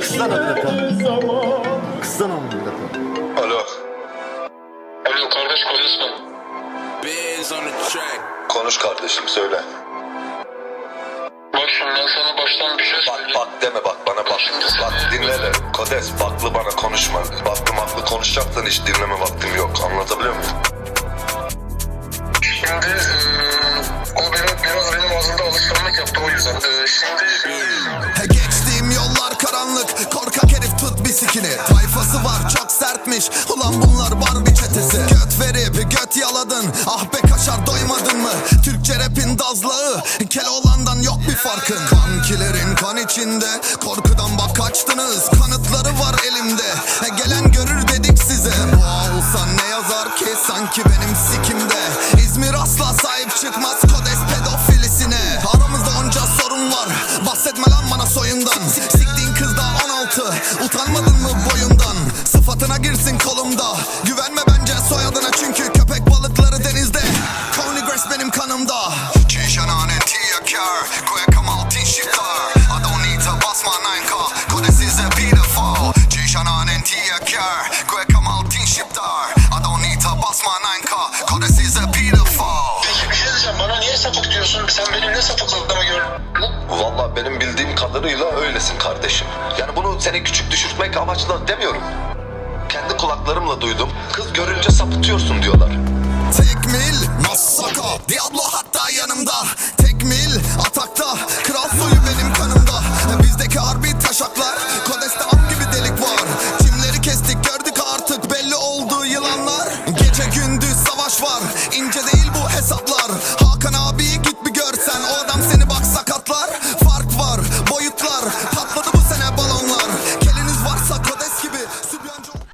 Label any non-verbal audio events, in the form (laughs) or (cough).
Kıssana millete. Kıssana onu millete. Alo. Alo kardeş konuşma. Biz on the track. Konuş kardeşim söyle. Bak şimdi ben sana baştan bir şey Bak söyleyeyim. bak deme bak bana bak. Bak dinle de. Kodes baklı bana konuşma. Baklı maklı konuşacaksan hiç dinleme vaktim yok. Anlatabiliyor muyum? Şimdi eee, o biraz, biraz benim ağzımda alışkanlık yaptı o yüzden. Eee, şimdi Korkak herif tut bisikini Tayfası var çok sertmiş. Ulan bunlar Barbie çetesi. Göt verip göt yaladın. Ah be kaşar doymadın mı? Türkçe rapin dazlağı Keloğlan'dan yok bir farkın. Kankilerin kan içinde Korkudan bak kaçtınız. Kanıtları var elimde. He gelen görür dedik size. Boğa olsan ne yazar ki? Sanki benim sikimde. İzmir asla sahip çıkmaz Kodes pedofilisine. Aramızda onca sorun var. Bahsetme lan bana soyundan 16 (laughs) Utanmadın mı boyundan? Sıfatına girsin kolumda. Güvenme bence soyadına çünkü Köpek balıkları denizde. Coney Grace benim kanımda. Çişanane tiyakar diyorsun? Sen benim ne sapıklığımı gördün? Valla benim bildiğim kadarıyla öylesin kardeşim. Yani bunu seni küçük düşürtmek amaçlı demiyorum. Kendi kulaklarımla duydum. Kız görünce sapıtıyorsun diyorlar. Tekmil, Masaka, Diablo hatta yanımda Tekmil, atakta, kral soyu benim kanımda Bizdeki harbi taşaklar, kodeste am gibi delik var Çimleri kestik gördük artık belli oldu yılanlar Gece gündüz savaş var, ince